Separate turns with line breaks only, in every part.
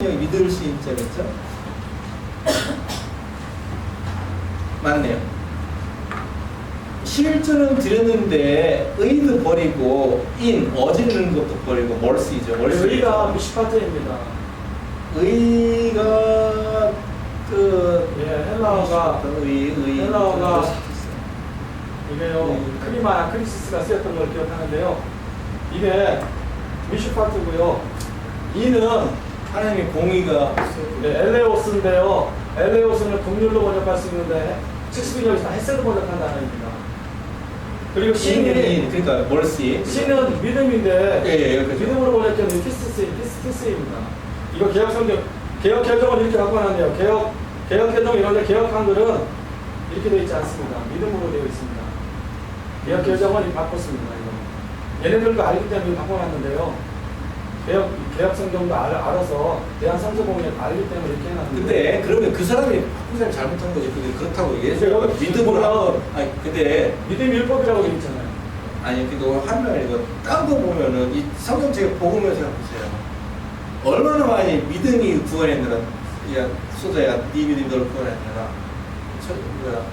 믿을 수 있죠, 그렇죠? 맞네요. 실주는 드렸는데 의도 버리고 인 어지르는 것도 버리고? 뭘 쓰이죠?
의가 미시파트입니다.
의가 그
예, 헬라어가
의, 의
헬라어가. 이게요
네.
크리마 크리시스가 쓰였던 걸 기억하는데요. 이게 미시파트고요. 이는
하나님의 공의가
네, 엘레오스인데요. 엘레오스는 국률로 번역할 수 있는데 70인역에서 헬셀로 번역한 단어입니다. 그리고
신이 그러니까 뭘 쓰이?
신은 믿음인데
예, 예, 그렇죠.
믿음으로 번역된 피스티스, 피스티스입니다. 이거 개혁 성경, 개혁 개정은 이렇게 바꿔놨네요. 개혁, 개혁 개정 이런데 개혁 한글은 이렇게 되어 있지 않습니다. 믿음으로 되어 있습니다. 개혁 개정은 이렇게 바꿨습니다. 이거. 얘네들도 알기 때문에 바꿔놨는데요. 개혁, 개혁 성경도 알, 알아서 대한 성서공에 알기 때문에 이렇게 해놨는데.
근데 그러면 그 사람이 바꾼 사람이 잘못한 거지. 근데 그렇다고 얘기해서
여기
믿음으로 하고 아니 근데
믿음 율법이라고 되어 있잖아요.
아니 그거 하면 이거 딴거 보면은 이 성경책에 복음에서 보세요. 얼마나 많이 믿음이 구원했느라 야 소자야 네 믿음이 너를 구원했느라 저 뭐야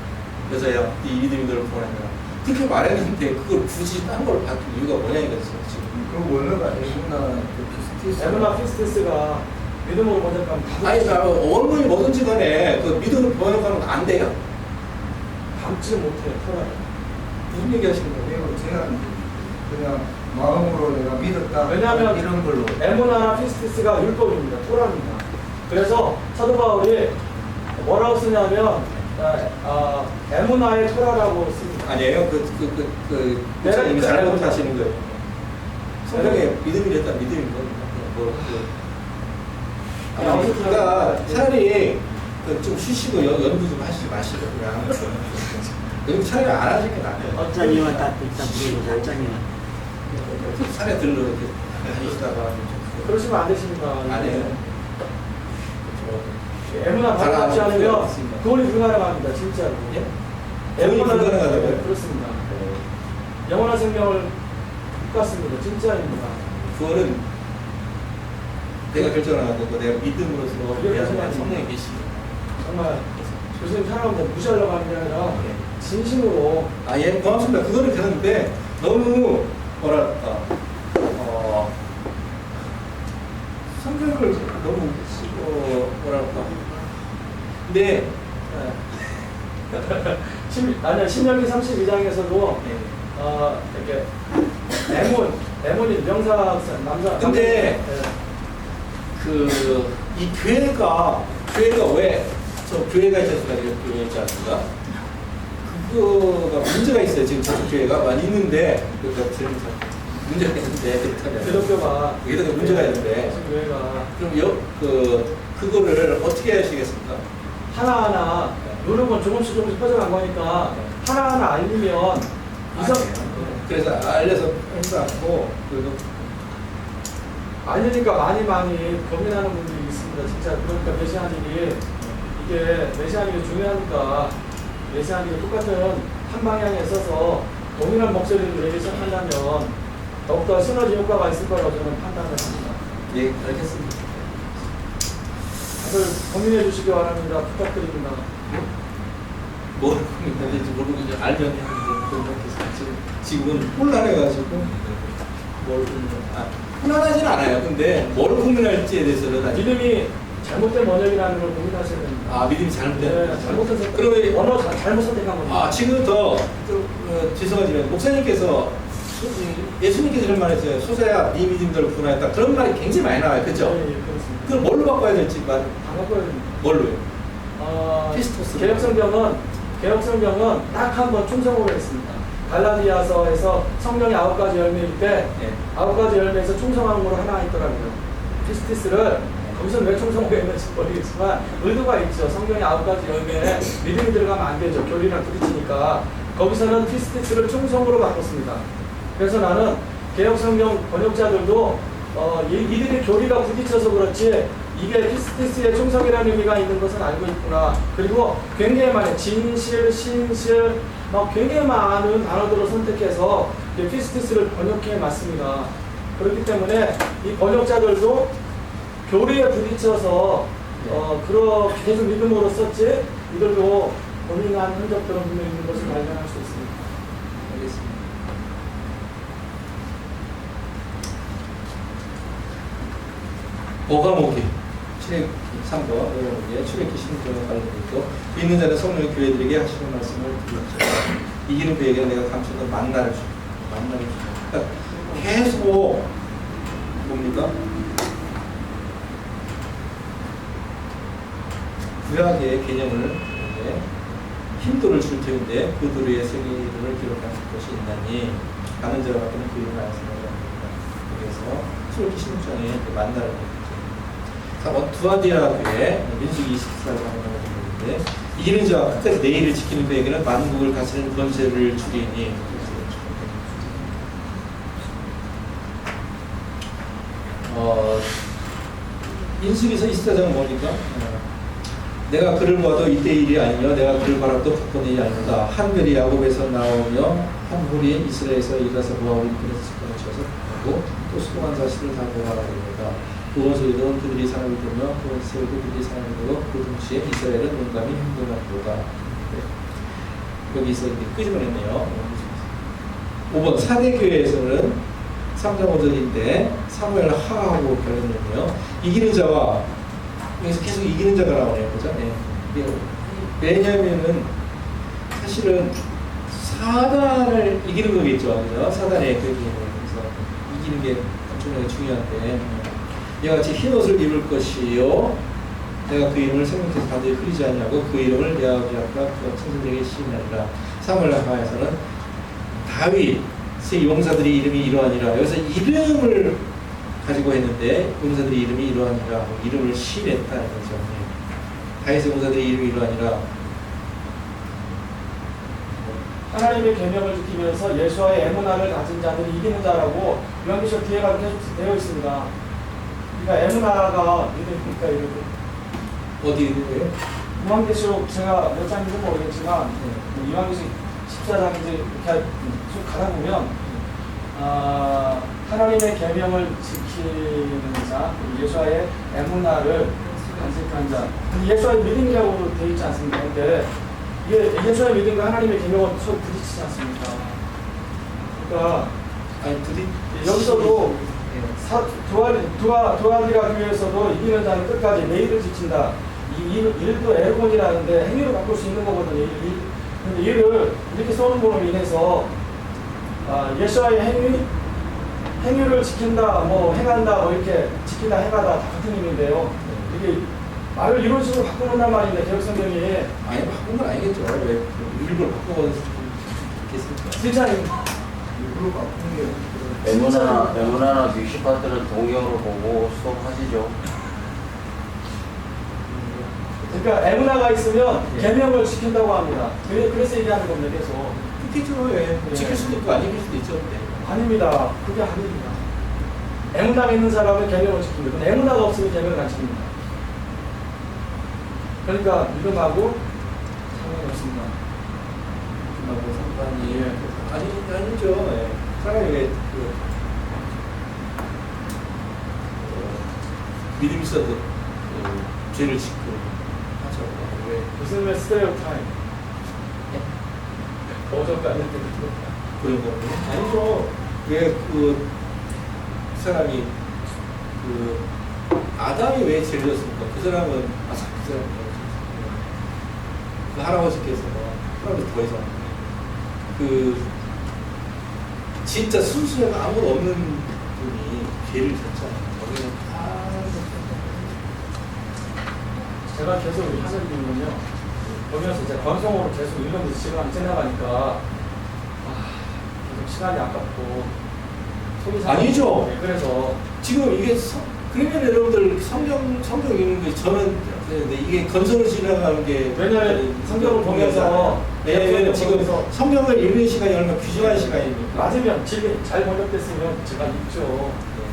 여자야 네 믿음이 너를 구원했느라 그렇게 말했는데 그걸 굳이 딴 걸 바꾼 이유가 뭐냐 이거죠 지금.
그 원어가 에브나 그 피스티스
에브나 피스티스가 믿음으로 번역하면 다
아니 나 원문이 뭐든지 간에 그 믿음을 번역하는 거안 돼요.
담지 못해요. 토라를.
무슨 얘기 하시는 거예요?
제가 그냥 마음으로 내가 믿었다
왜냐하면
이런 걸로
에무나나 피스티스가 율법입니다. 토라입니다. 그래서 사도 바울이 뭐라고 쓰냐면 아, 아, 에무나의 토라라고 씁니다.
아니에요. 그, 그, 그, 그,
네,
목사님이
그
잘못하시는 거예요. 성경에
네.
믿음이랬다, 믿음인 거예요. 뭐, 그.
아니,
아니,
아무튼
그러니까
네.
차라리 그좀 쉬시고 연, 연구 좀 하시지 마시고 그냥. 연구 차라리 안 하시는 게 나아요.
어쩌니와 따뜻다 부리고 어쩌니와
산에 들러 이렇게 다니시다가 좀
그러시면 안 되십니다.
안 해요.
에무나 발음하지
잘
않으면
알겠습니다.
구원이 불가능합니다. 진짜로.
예?
에무나는-
불가능하다고요?
네, 그렇습니다. 영원한 생명을 못 갖습니다. 진짜입니다.
그거는 내가 결정하는 거고 내가 믿음으로서 그냥? 성령에 계시고.
정말 교수님 사랑합니다. 무시하려고 하는 게 아니라 진심으로
아, 예, 고맙습니다. 그거는 되는데, 너무, 뭐랄까, 어, 성격을 너무, 어, 뭐랄까. 근데,
신- 아니야 신명기 32장에서도
예.
어, 이렇게 레몬 레몬이 명사 남자
근데
남자- 예.
그, 이 교회가, 교회가 왜, 저 교회가 이렇게 교회 있지 않습니까? 그거가 문제가 있어요. 지금 저쪽 교회가 많이 있는데, 그러니까 지금 문제가 있는데, 그렇다면.
기독교가
이게 문제가 있는데.
교회가
그럼 여, 그, 그거를 어떻게 하시겠습니까?
하나하나 건 조금씩 조금씩 퍼져간 거니까 하나하나 알리면 이성
그래서 알려서 행사하고, 그리고
알리니까 많이 많이 고민하는 분들이 있습니다. 진짜 그러니까 메시아닉이 이게 메시아닉이 중요하니까 메시아닉이 똑같은 한 방향에 있어서 동일한 목소리를 내기 시작한다면 더욱더 시너지 효과가 있을 거라고 저는 판단을 합니다.
예, 알겠습니다.
다들 고민해 주시기 바랍니다. 부탁드립니다.
뭘 고민하는지 모르고 이제 알면 했는데, 그렇게 지금, 지금은 혼란해가지고, 뭘 고민, 아, 혼란하진 않아요. 근데 뭘 고민할지에 대해서는 아직,
믿음이 잘못된 번역이라는 걸 고민하셔야 됩니다.
아, 믿음이 잘못된.
네, 잘못된 선택.
그러면,
언어 자- 잘못 선택한 겁니다.
아, 지금부터, 좀, 어, 죄송하지만, 목사님께서, 소- 예수님께서 이런 말 했어요. 소자야, 네 믿음대로 구원하였다. 그런 말이 굉장히 많이 나와요. 그죠?
네, 예, 그렇습니다.
그걸 뭘로 바꿔야 될지, 말,
다 바꿔야 됩니다.
뭘로요?
어,
피스토스.
개혁성경은 개혁성경은 딱 한 번 충성으로 했습니다. 갈라디아서에서 성경의 아홉 가지 열매일 때
예.
아홉 가지 열매에서 충성함으로 하나 있더라고요. 피스티스를 거기서 왜 충성으로 했는지 모르겠지만 의도가 있죠. 성경의 아홉 가지 열매에 믿음이 들어가면 안 되죠. 교리랑 부딪히니까 거기서는 피스티스를 충성으로 바꿨습니다. 그래서 나는 개혁성경 번역자들도 어, 이, 이들의 교리가 부딪혀서 그렇지 이게 피스티스의 충성이라는 의미가 있는 것은 알고 있구나. 그리고 굉장히 많은 진실, 신실, 막 굉장히 많은 단어들을 선택해서 피스티스를 번역해 맞습니다. 그렇기 때문에 이 번역자들도 교리에 부딪혀서 어, 그런 계속 믿음으로 썼지 이들도 고민한 흔적들은 분명히 있는 것을 발견할 수 있습니다.
알겠습니다. 오가모기 7회 3번 출애기 신조와 관련돼 있고 있는 자는 성령의 교회들에게 하시는 말씀을 드렸죠. 이기는 교회에게 내가 감추던 만나를 주 만나를 주 그러니까 계속 뭡니까? 구약의 개념을 힘도를 줄 텐데 그 도리에 생일을 기록하는 것이 있나니 가는 자와 같은 교회를 말씀을 합니다. 그래서 출애기 신조에 그 만나를 두아디아 교회 민수기 24장 하는데 이기는 자와 끝까지 내일을 지키는 그에게는 만국을 다스리는 권세를 주리니 어, 인수기서 24장은 뭐니까? 어, 내가 그를 보아도 이때 일이 아니며 내가 그를 바라도 바꾼 일이 아닙니다. 한 별이 야곱에서 나오며 한 홀이 이스라엘에서 일어서 그래서 집권을 쳐서 하고 또 수고한 자식을 다 모아라 됩니다. 그것으로 그들이 보며 그것을 세우고 그들이 사람을 보고 그 동시에 이스라엘은 용감히 행동하도다. 네. 여기서 이렇게 끄집어냈네요. 5번 사대 교회에서는 3장 5절인데 사무엘 하하고 결론했네요. 이기는 자와 여기서 계속 이기는 자가 나오네요. 그죠? 네. 왜냐면은 사실은 사단을 이기는 거겠죠. 그죠? 사단의 그 그래서 이기는 게 엄청나게 중요한데 이와 같이 흰 옷을 입을 것이요. 내가 그 이름을 생명께서 반드시 흐리지 않냐고 그 이름을 내 아버지 앞과 그 청소들에게 시인하리라. 사무엘하에서는 다윗의 용사들이 이름이 이러하니라. 여기서 이름을 가지고 했는데 용사들의 이름이 이러하니라. 이름을 시인했다는 거죠 네. 다윗의 용사들의 이름이 이러하니라.
하나님의 계명을 지키면서 예수와의 애문화를 가진 자들이 이기는 자라고 요한계시록 뒤에가 계속 되어 있습니다. 그러니까 애문화가 믿음입니까 이렇게
어디에
요한계시록 제가 몇 장인지 모르겠지만 뭐 요한계시록 14장인지 이렇게 쭉 가다 보면 아, 하나님의 계명을 지키는 자, 그리고 예수와의 애문화를 간직한 자. 근데 예수와의 믿음이라고 되어 있지 않습니까? 근데 이게 예수와의 믿음과 하나님의 계명은 서로 부딪히지 않습니까? 그러니까
아니 부디
여기서도 도안, 도안이라 교회에서도 이기는 자는 끝까지 내일을 지킨다. 이, 이 일도 에르곤이라는데 행위로 바꿀 수 있는 거거든요. 이, 이, 근데 이를 이렇게 써는 걸로 인해서 아, 예수와의 행위, 행위를 지킨다, 뭐 행한다, 뭐 이렇게 지킨다, 행하다 다 같은 의미인데요. 이게 말을 이런 식으로 바꾸는단 말인데 개혁 성경이
아니 바꾼 건 아니겠죠 왜 일부러 바꿔서 있겠습니까
진짜
일부러 바꾼 게
에무나 에무나나 뮤시파트는 동경으로 보고 수업하시죠.
그러니까 에문화가 있으면
예.
계명을 지킨다고 합니다. 그래, 그래서 얘기하는 겁니다. 계속.
그렇겠죠 예.
예.
지킬 수도 있고 안 지킬 수도 있죠 네.
아닙니다. 그게 아닙니다. 애문화가 있는 사람은 계명을 지킵니다. 근데 애문화가 없으면 계명을 안 지킵니다. 그러니까 믿음하고 상관이 없습니다.
하고 상관이 아니 아니죠. 예. 사람이 왜그 믿음 있어도 그 죄를 짓고 하죠. 왜
무슨 스테레오 타임? 어저께 안 했는데
그런 거 아니죠. 왜그 사람이 그 아담이 왜 죄를 졌습니까? 그 사람은 아그 사람 그 할아버지께서 할아버지 더 이상 그 진짜 순수해가 아무도 없는 분이 죄를 졌잖아요. 거기는 다
제가 계속 하는 이유는요. 거기에서 이제 방송으로 계속 읽으면서 시간이 지나가니까 아, 계속 시간이 아깝고 속이 상하고.
아니죠.
네, 그래서
지금 이게 성, 그러면 여러분들 성경 성경 읽는 게 저는 근데 이게 건설을 지나가는 게
왜냐면 성경을 보면서
왜냐면 지금
보면서
성경을 읽는 시간이 얼마나 귀중한 시간입니까?
맞으면 지금 잘 번역됐으면 제가 읽죠.
그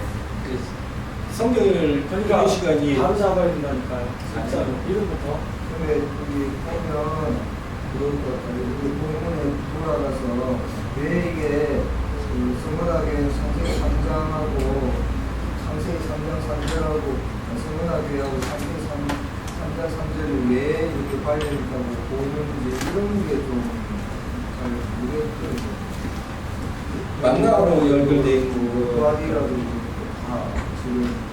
성경을
그러니까
시간이
바로 잡아야 된다니까요. 진짜로 이름부터.
근데 여기 보면 그럴 것 같아요. 우리 본문에 돌아가서 왜 이게 그 성문학의 상세히 3장하고 상세히 3장 3절하고 성문학교하고 3대 3, 3자 3제를 왜 이렇게 관련있다고 보는지 이런 게좀잘 모르겠더라고요.
만나로 연결돼 있고
도화디라도 다 지금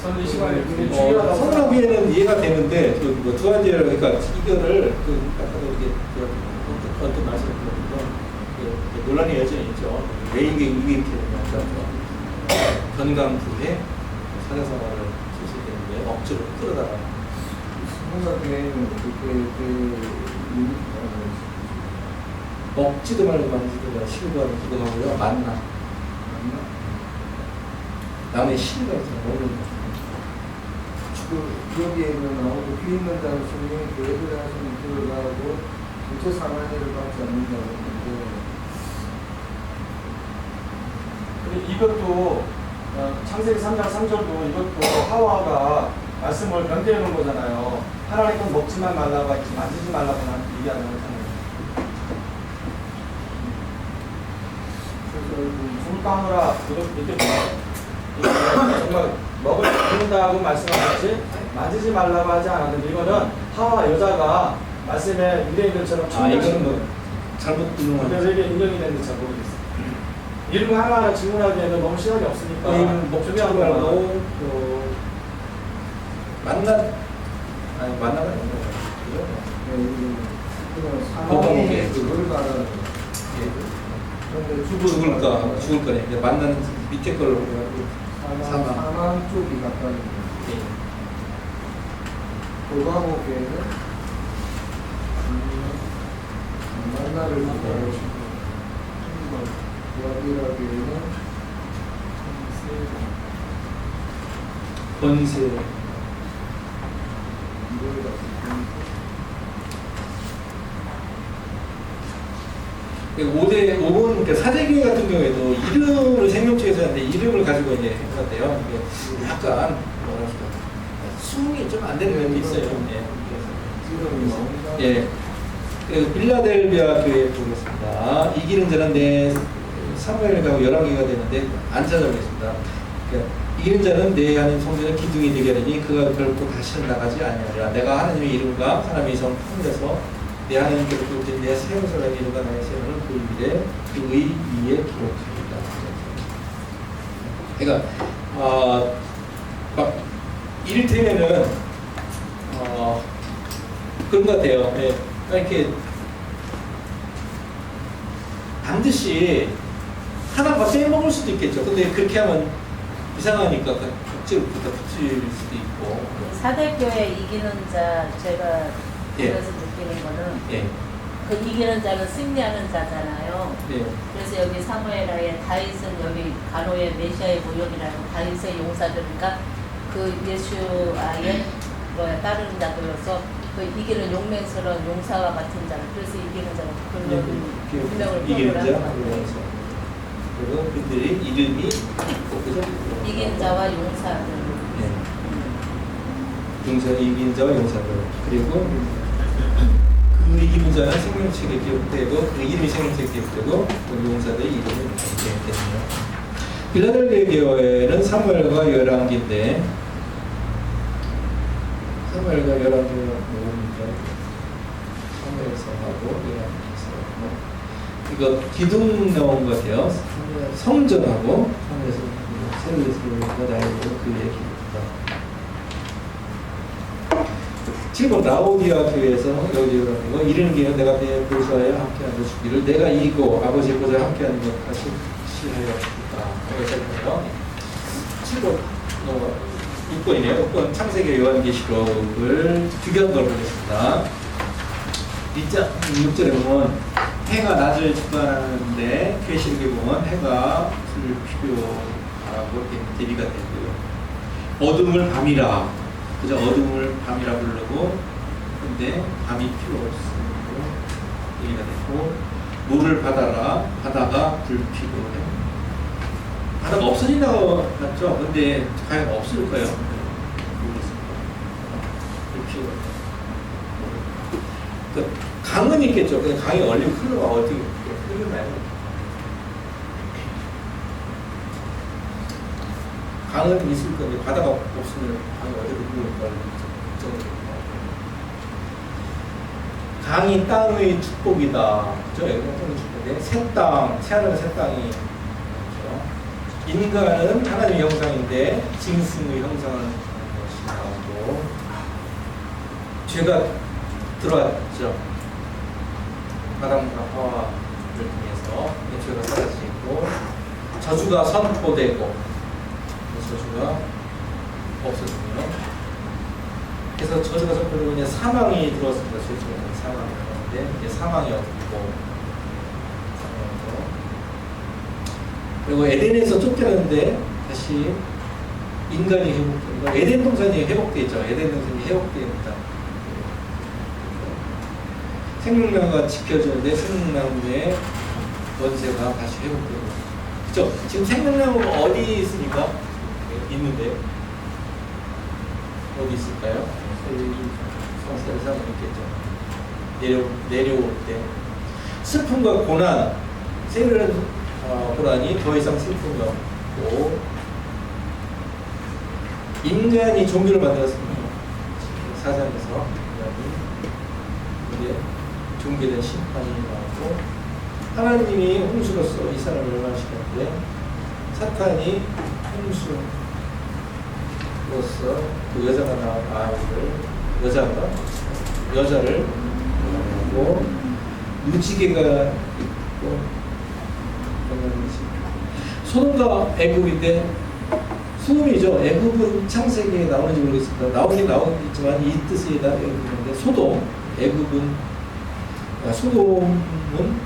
잘
저는 이 시간에 굉장히
어,
중요하다고
성나비에는 이해가 되는데 그뭐 두한제를 그러니까 이거를 그 아까 이게 그 어떤 말씀을 드렸는데 논란이 여전히 있죠. 왜 이게 이게 이렇게 되냐? 건강 부에 사자성어를 쓰시게 되는데 억지로 끌어다가.
성문학교에는 그렇게 그
먹지도 말고 만지도 말고 실과 기도하고요. 만나 남의 실과 있잖아요 먹는 거.
그 여기에는 나오고 귀 있는 성령이 교회들의 하시는 들어가고 전체 상한회를 받지 않는다고 하는데
근데 이것도 어, 창세기 3장 3절도 이것도 하와가 말씀을 변대해 놓은 거잖아요. 하나님은 먹지만 말라고 했지 만지지 말라고는 얘기하는 거잖아요.
그래서 그
줄 이거 이렇게? 정말 먹을 먹는다고 말씀하셨지 만지지 말라고 하지 않았는데 이거는 하와 여자가 말씀에 유대인들처럼
아 이거는
충분히
뭐 잘못 들은
근데 거왜 이게 인정이 되는지 잘 모르겠어요. 이름 하나하나 질문하기에는 너무 시간이 없으니까 중요한 거는
말고 또 만나 아니 만나가 거죠. 그죠?
그냥
먹어보게.
상황이 그걸 말하는 그런데
죽을까 죽을 거네. 이제 만나는 밑에 걸로 해가지고
사망,
사망.
쪽이 가까이
예.
도가목에는 만나를 기다리고 싶고 도와디라기에는
번세
이걸 갖고
5대 5번 그 사대교회 같은 경우에도 이름을 생명체에서 하는데 이름을 가지고 이제 했는데요. 이게 약간 뭐랄까 수긍이 좀 안 되는 면이 있어요. 예.
이름이 나온다.
예. 그리고 빌라델비아 교회 보겠습니다. 이기는 자는 내 사무엘가고 열왕기가 되는데 안 찾아보겠습니다. 그러니까 이기는 자는 내 하는 성전의 기둥이 되게 하리니 그가 결코 다시는 나가지 아니하리라. 내가 하나님의 이름과 하나님의 성 품에서 내 하나님께로 굽힌 내 세우서라는 이름과 나의 세우는 그 일에 그의 위에 기록하리라. 그러니까 어, 막 이를테면은 어, 그런 것 같아요. 예. 그러니까 이렇게 반드시 하나 막 빼먹을 수도 있겠죠. 근데 그렇게 하면 이상하니까 억지로 붙어 붙일 수도 있고.
사대교회 이기는 자 제가
예.
그래서 느끼는 거는
예.
그 이기는 자는 승리하는 자잖아요.
예.
그래서 여기 사무엘하에 다윗은 여기 간호의 메시아의 모욕이라고 다윗의 용사들이니까 그 예수아의 뭐야 따르는 자들로서 그 이기는 용맹스러운 용사와 같은 자를 그래서 이기는 자는 그 분명을
이기는
표현을
자. 그리고 그들의 이름이?
이긴 자와 용사들.
예. 용사 이긴 자와 용사들 그리고 그 이기는 자는 생명책에 기록되고 그 이름이 생명책에 기록되고 그 용사들의 이름이 기록되네요. 빌라델비아 교회는 사무엘과 열왕기인데 사무엘과 열왕기가 모음이죠. 사무엘서 하고 열왕기서 이거 기둥 나온 것 같아요. 성전하고 새로 예수님과 나이로 그의 기록다. 7번 라오디아 교회에서 여기라는 거 이르는 게 내가 내 보좌에 함께하는 주기를 내가 이기고 아버지의 보좌에 함께하는 것 같이 시하였다. 여기서요. 7번 어, 6번이네요. 6번 창세기 요한계시록을 비교한 걸 보겠습니다. 2자 6절에 보면 해가 낮을 주관하는데 계시록에 보면 해가 불필요하고 대비가 되고요. 어둠을 밤이라 그저 어둠을 밤이라 부르고 근데 밤이 필요 없음으로 얘기가 됐고 물을 바다라 바다가 불필요해 바다가 없어진다고 맞죠? 근데 과연 없을 까요? 모르겠습니다. 불필요해 그 강은 있겠죠. 근데 강이 얼리 흘러가 어떻게 흐르나요? 강은 있을 건데 바다가 없으면 강이 어디로 흐를까 정도. 강이 땅의 축복이다. 저 땅의 축복인데 새 땅, 새하늘 새 땅이 그렇죠. 인간은 하나님의 형상인데 짐승의 형상을 것이라고 죄가 들어왔죠. 아담과 하와를 통해서 이 죄가 사라지고 저주가 선포되고 그 저주가 없어지며 그래서 저주가 선포되고 이제 사망이 들어왔습니다. 죄중에 사망이 들어왔는데 이제 사망이 없고 사망이 그리고 에덴에서 쫓겨났는데 다시 인간이 회복됩니다. 에덴 동산이 회복되죠. 에덴 동산이 회복됩니다. 생명나무가 지켜주는데 생명나무의 원세가 다시 회복되고 그죠? 지금 생명나무가 어디 있습니까? 네, 있는데 어디 있을까요? 성서에서 있겠죠. 내려 내려올 때 슬픔과 고난 세일은 어, 고난이 더 이상 슬픔이 없고 인간이 종교를 만들었습니다. 인간이 이제 종교된 심판이 나오고 하나님이 홍수로서 이 사람을 멸망시켰는데 사탄이 홍수로서 그 여자가 낳은 아이를 여자가 여자를 하고 무지개가 있고 소돔과 애굽인데 소돔이죠. 애굽은 창세기에 나오는지 모르겠습니다. 나오긴 나오겠지만 이 뜻이 다 애굽인데 소돔, 애굽은 아, 소돔은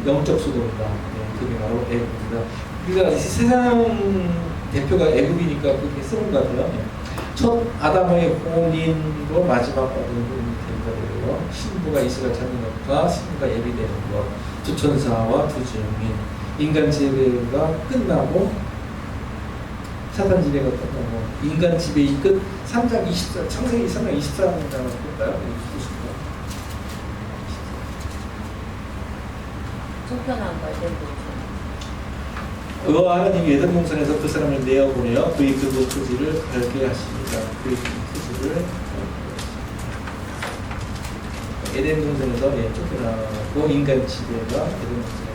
영적 소돔이다. 네, 그게 바로 애굽입니다. 우리가 세상 대표가 애굽이니까 그렇게 쓰는 것 같아요. 네. 첫 아담의 혼인도 마지막 아담의 혼인이 된다고요. 신부가 이스라엘 찾는 것과 신부가 예비되는 것, 두 천사와 두 증인, 인간 지배가 끝나고 사탄 지배가 끝나고 인간 지배의 끝 3장 24 창세기 3장 24장이라고 볼까요?
쫓겨난 거야, 에 덴
그와 하나님이 에덴 동산에서 그 사람을 내어보내어 그의 그곳 토지를 갈게 하십니다. 그의 그 토지를 에덴 동산에서 예, 쫓겨나고 인간 지배가 에덴 동산에서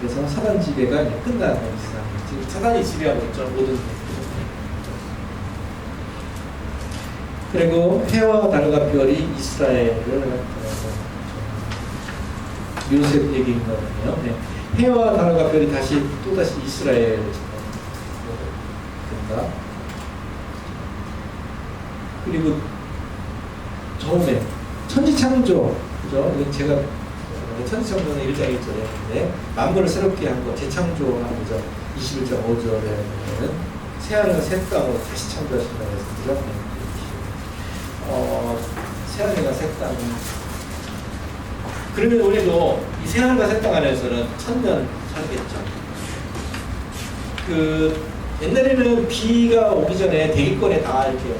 그래서 사단 지배가 이제 끝나는 세상. 지금 사단이 지배하고 있죠 모든 것. 그리고 해와 달과 별이 이스라엘을 요셉 얘기인거든요. 네. 해와 달과 별이 다시 또 다시 이스라엘 된다. 그리고 처음에 천지창조 그죠? 제가 천지창조는 1장 1절에 만물을 새롭게 한 거, 재창조한 거죠. 21장 5절에는 새하늘과 새 땅으로 다시 창조하신다고 했었죠. 네. 어, 새하늘과 새 땅. 그러면 우리도 이 새하늘과 새 땅 안에서는 천년 살겠죠. 그 옛날에는 비가 오기 전에 대기권에 다 이렇게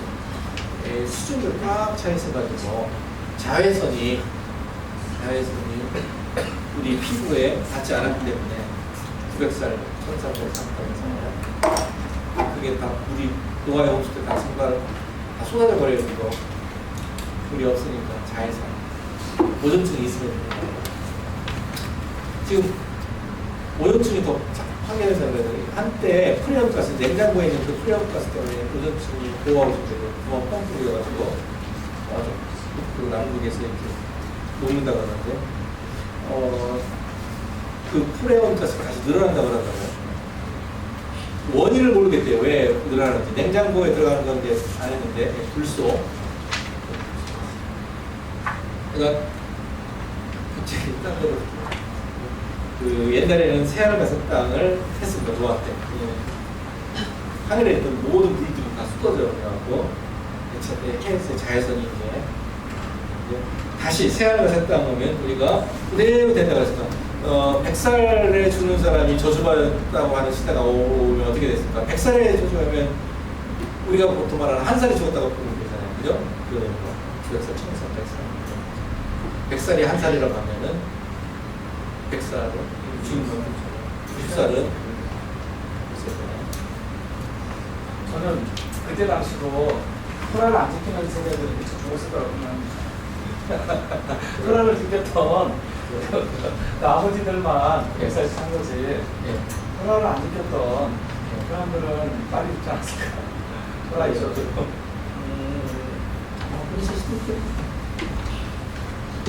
예, 수증기로 꽉차 있어가지고 자외선이 자외선이 우리 피부에 닿지 않았기 때문에 900살, 1300살 상태에서 그게 다 우리 노화에 없을 때다 다 쏟아져 버려요 이거 물이 없으니까 자외선 오존층이 있으면. 지금 오존층이 더 그래요. 한때 프리온 가스, 냉장고에 있는 그 프리온 가스 때문에 오존층이 고하고 있거든요. 구멍 뻥 뚫려가지고 맞아. 그 남극에서 이렇게 녹는다 그러는데 어, 그 프레온 가스가 다시 늘어난다 그러더라고요. 원인을 모르겠대요. 왜 늘어나는지. 냉장고에 들어가는 건데 안 했는데 불소. 그러니까 갑자기 땅으로 그 옛날에는 새하늘 같은 땅을 했습니다. 노아 때. 예. 하늘에 있던 모든 물들이 다 쏟아져 대체 해에서 자외선이 이제 다시 새하늘 같은 땅 오면 우리가 그대로 된다고 했습니다. 어, 100살에 죽는 사람이 저주받았다고 하는 시대가 오면 어떻게 됐을까? 100살에 저주하면 우리가 보통 말하는 한 살이 죽었다고 보면 되잖아요. 그죠? 그, 뭐, 900살, 1000살, 100살. 100살이 한 살이라고 하면은 100살은 죽는 60살은
저는 그때 당시도 토라를 안 지키는 세대들이 미쳐 죽었을 거라고 생각합니다. 토라를 지켰던 그 아버지들만 역사에 산 거지.
예.
토라를 안 지켰던 사람들은 빨리 죽지 않았을까. 토라 있어도.
음, 수도 있겠네.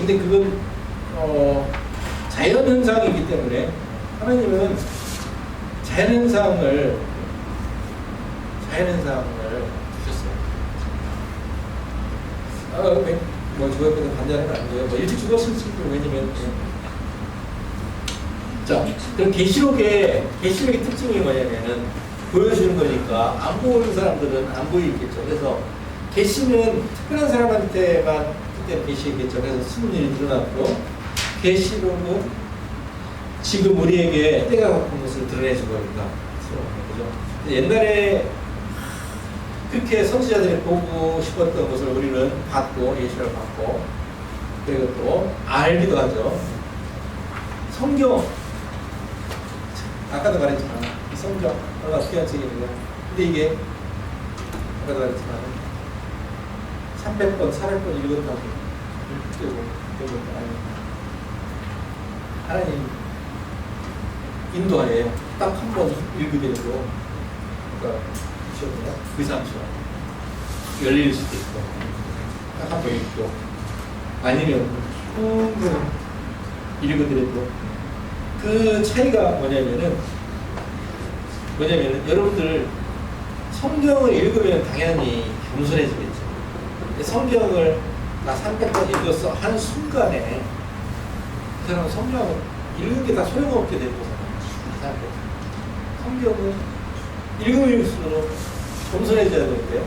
근데 그건 어, 자연 현상이기 때문에 하나님은 자연 현상을 자연 현상을 주셨어요. 아, 왜, 뭐 죽었거든 반대하는 건 아니고요. 뭐 일찍 죽었을 수도 왜냐면 예. 자, 그럼 계시록의 계시록의 특징이 뭐냐면은 보여주는 거니까 안 보이는 사람들은 안 보이겠죠. 그래서 계시는 특별한 사람한테만 그때 계시겠죠. 그래서 일이 드러났고 계시록은 지금 우리에게 때가 바쁜 것을 드러내주고 있다. 그죠? 옛날에 그렇게 선지자들이 보고 싶었던 것을 우리는 봤고 예시를 봤고 그리고 또 알기도 하죠. 성경 아까도 말했지만 이 성경 귀한 책입니다. 근데 이게 아까도 말했지만 300번, 400번 읽었다고 되고 되고 아니 하나님 인도하에 딱 한 번 읽으려고 그러니까 시험이야 의상처럼. 열릴 수도 있고 딱 한 번 읽고 아니면 충분히 읽어드려도 그 차이가 뭐냐면은 뭐냐면은 여러분들 성경을 읽으면 당연히 겸손해지겠죠. 성경을 나 300번 읽었어 하는 순간에 그 사람은 성경을 읽은 게다 소용없게 된 거잖아요. 성경은 읽으면 읽을수록 겸손해져야 되는데요.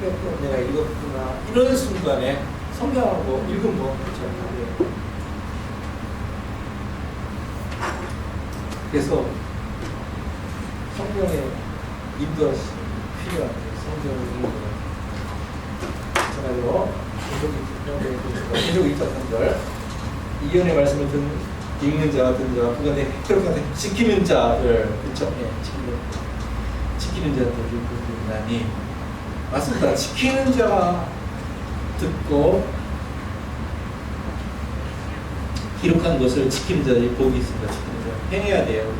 300번 내가 읽었구나 이런 순간에 성경하고 읽은 거 그렇죠. 그래서 성경에 인도하시 필요한 성경을 읽는 거 마찬가지로 계속 읽던 한절 이연의 말씀을 듣, 읽는 자와 듣는 자와 그간에 그렇게 지키는 자를 그렇죠? 예, 지키는, 지키는 자들을 부르나니 맞습니다. 지키는 자가 듣고 기록한 것을 지키는 자들이 복이 있습니다. 지키는 자 행해야 돼요.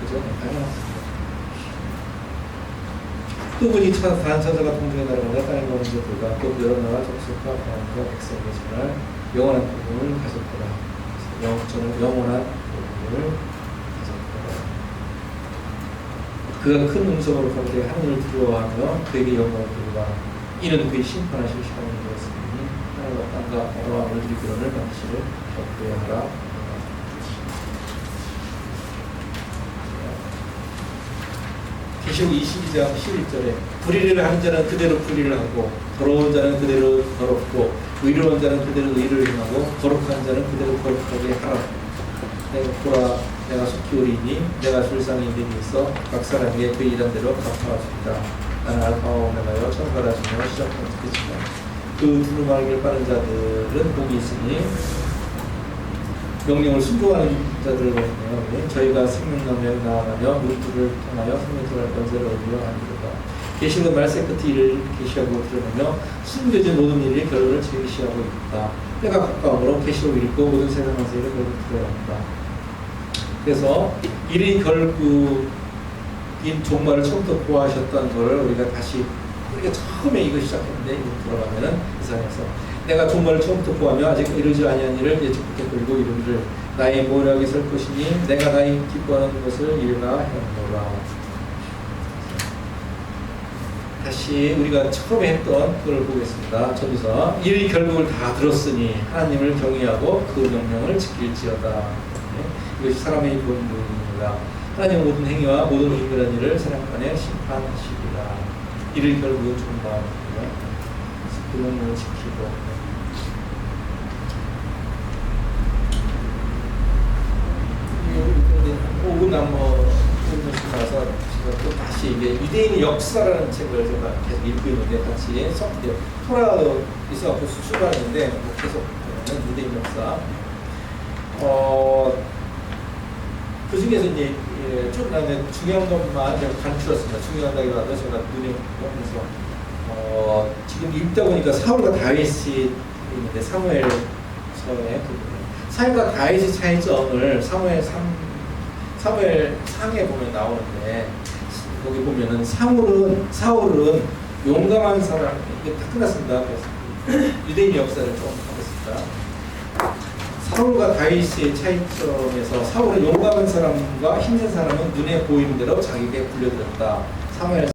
그죠? 당연합니 그니 단천사가 거는 자들과 또 여러 나라 족속과 방언과 백성의 전할 영원한 복음을 가졌더라. 영, 저는 영원한 복음을 가졌더라. 그가 큰 음성으로 가로되 하늘을 두려워하며 그에게 영광을 드리라. 이는 그의 심판하실 시간이 되었으니 하늘과 땅과 어와 물들이 그런을 반드시 격도에 하라. 계시록 22장 11절에 불의를 하는 자는 그대로 불의를 하고 더러운 자는 그대로 더럽고 의로운 자는 그대로 의를 행하고 거룩한 자는 그대로 거룩하게 하라. 내가 보라 내가 속히 오리니 내가 불쌍히 인이 있어 각 사람에게 그 일한 대로 갚아주리라. 나는 알파와 오메가여 처음과 나중에 시작하는 끝이다. 그 두루마기를 빠른 자들은 복이 있으니 명령을 순종하는 자들을 보내요. 저희가 생명나무에 나아가며 문들을 통하여 생명들을 권세를 얻으려 합니다. 계시록 말세 끝 일을 계시하고 드러내며 숨겨진 모든 일이 결론을 제시하고 있다. 때가 가까움으로 계시록 읽고 모든 세상 권세를 결국 드러납니다. 그래서 일이 결국 인 종말을 처음부터 보아하셨던 것을 우리가 다시 우리가 처음에 이거 시작했는데 이거 들어가면은 이 상에서 내가 종말을 처음부터 보하며 아직 이르지 아니한 일을 예측부터 그리고 이르기를 나의 모략이 설 것이니 내가 나의 기뻐하는 것을 일어나 행하노라 다시 우리가 처음에 했던 그걸 보겠습니다. 저기서 이 결국을 다 들었으니 하나님을 경외하고 그 명령을 지킬지어다. 네? 이것이 사람의 본분입니다. 하나님 모든 행위와 모든 인간한 일을 사냥간에 심판하시리라. 이를 결국은 종말입니다. 그 명령을 지키고 오분 남뭐 가서 또 다시 이게 유대인의 역사라는 책을 제가 계속 읽고 있는데 같이 성 이제 토라도 있어갖고 수출하는데 뭐 계속 보면 유대인 역사 어 그 중에서 이제 예, 좀 나는 중요한 것만 제가 간추렸습니다. 중요하다기보다 제가 눈에 보면서 어, 지금 읽다 보니까 사울과 다윗이 있는데 사무엘 서에 사울과 다윗의 차이점을 사무엘 3 사무엘 상에 보면 나오는데 거기 보면은 사울은 사울은 용감한 사람 이게 다 끝났습니다. 그래서 유대인 역사를 좀 하겠습니다. 사울과 다윗의 차이점에서 사울은 용감한 사람과 힘센 사람은 눈에 보이는 대로 자기에게 불려들었다. 사무엘